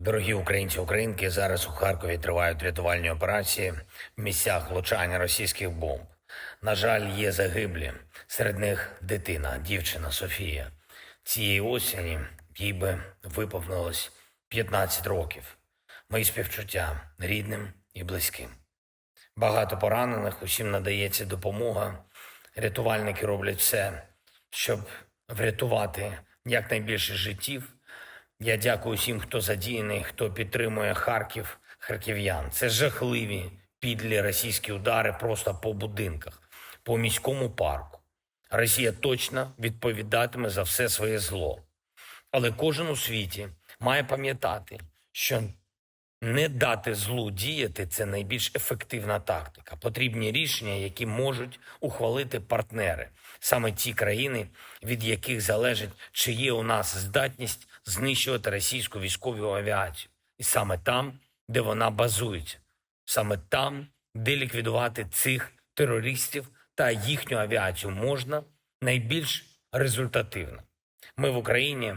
Дорогі українці, українки, зараз у Харкові тривають рятувальні операції в місцях влучання російських бомб. На жаль, є загиблі. Серед них дитина, дівчина Софія. Цієї осені їй би виповнилось 15 років. Мої співчуття рідним і близьким. Багато поранених, усім надається допомога. Рятувальники роблять все, щоб врятувати якнайбільше життів. Я дякую всім, хто задіяний, хто підтримує Харків, харків'ян. Це жахливі підлі російські удари просто по будинках, по міському парку. Росія точно відповідатиме за все своє зло. Але кожен у світі має пам'ятати, що не дати злу діяти це найбільш ефективна тактика. Потрібні рішення, які можуть ухвалити партнери, саме ті країни, від яких залежить, чи є у нас здатність знищувати російську військову авіацію, і саме там, де вона базується, саме там, де ліквідувати цих терористів та їхню авіацію можна найбільш результативно. Ми в Україні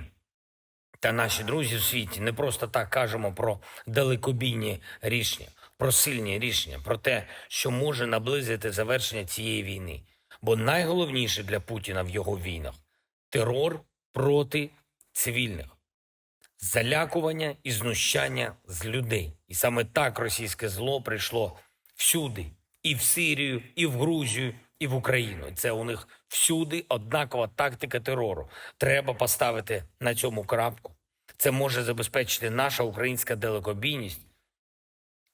та наші друзі в світі не просто так кажемо про далекобійні рішення, про сильні рішення, про те, що може наблизити завершення цієї війни. Бо найголовніше для Путіна в його війнах терор проти цивільних, залякування і знущання з людей. І саме так російське зло прийшло всюди, і в Сирію, і в Грузію, і в Україну. Це у них всюди однакова тактика терору. Треба поставити на цьому крапку. Це може забезпечити наша українська далекобійність,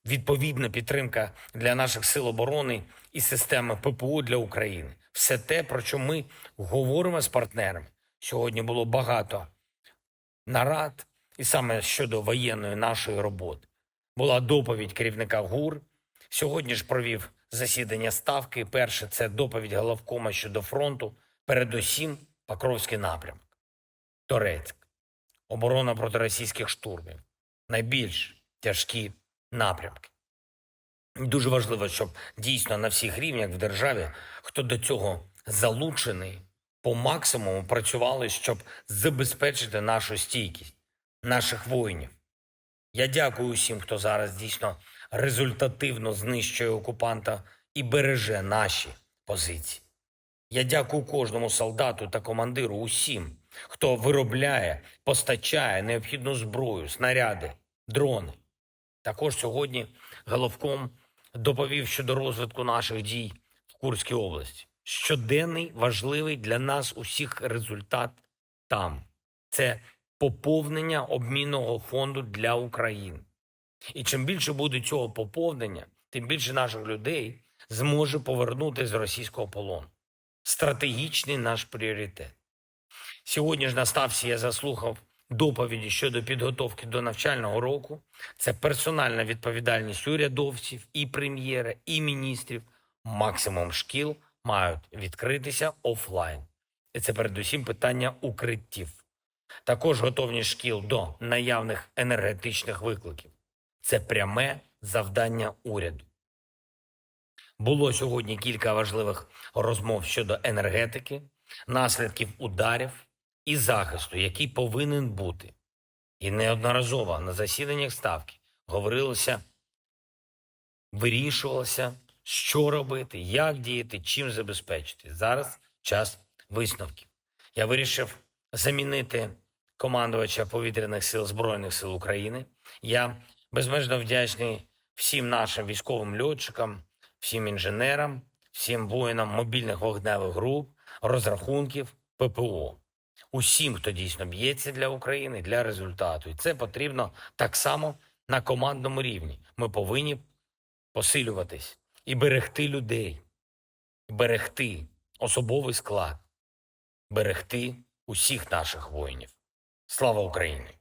відповідна підтримка для наших сил оборони і системи ППО для України. Все те, про що ми говоримо з партнерами. Сьогодні було багато нарад, і саме щодо воєнної нашої роботи. Була доповідь керівника ГУР. Сьогодні ж провів засідання ставки. Перше це доповідь головкома щодо фронту. Передусім, Покровський напрямок, Торецьк, оборона проти російських штурмів. Найбільш тяжкі напрямки. Дуже важливо, щоб дійсно на всіх рівнях в державі, хто до цього залучений, по максимуму працювали, щоб забезпечити нашу стійкість, наших воїнів. Я дякую усім, хто зараз дійсно результативно знищує окупанта і береже наші позиції. Я дякую кожному солдату та командиру, усім, хто виробляє, постачає необхідну зброю, снаряди, дрони. Також сьогодні головком доповів щодо розвитку наших дій в Курській області. Щоденний важливий для нас усіх результат там це поповнення обмінного фонду для України. І чим більше буде цього поповнення, тим більше наших людей зможе повернути з російського полону. Стратегічний наш пріоритет. Сьогодні ж на ставці я заслухав доповіді щодо підготовки до навчального року. Це персональна відповідальність урядовців, і прем'єра, і міністрів. Максимум шкіл мають відкритися офлайн. І це передусім питання укриттів. Також готовність шкіл до наявних енергетичних викликів. Це пряме завдання уряду. Було сьогодні кілька важливих розмов щодо енергетики, наслідків ударів і захисту, який повинен бути. І неодноразово на засіданнях ставки говорилося, вирішувалося, що робити, як діяти, чим забезпечити. Зараз час висновків. Я вирішив замінити командувача повітряних сил Збройних сил України. Я безмежно вдячний всім нашим військовим льотчикам, всім інженерам, всім воїнам мобільних вогневих груп, розрахунків ППО. Усім, хто дійсно б'ється для України, для результату. І це потрібно так само на командному рівні. Ми повинні посилюватись і берегти людей, берегти особовий склад, берегти усіх наших воїнів. Слава Україні!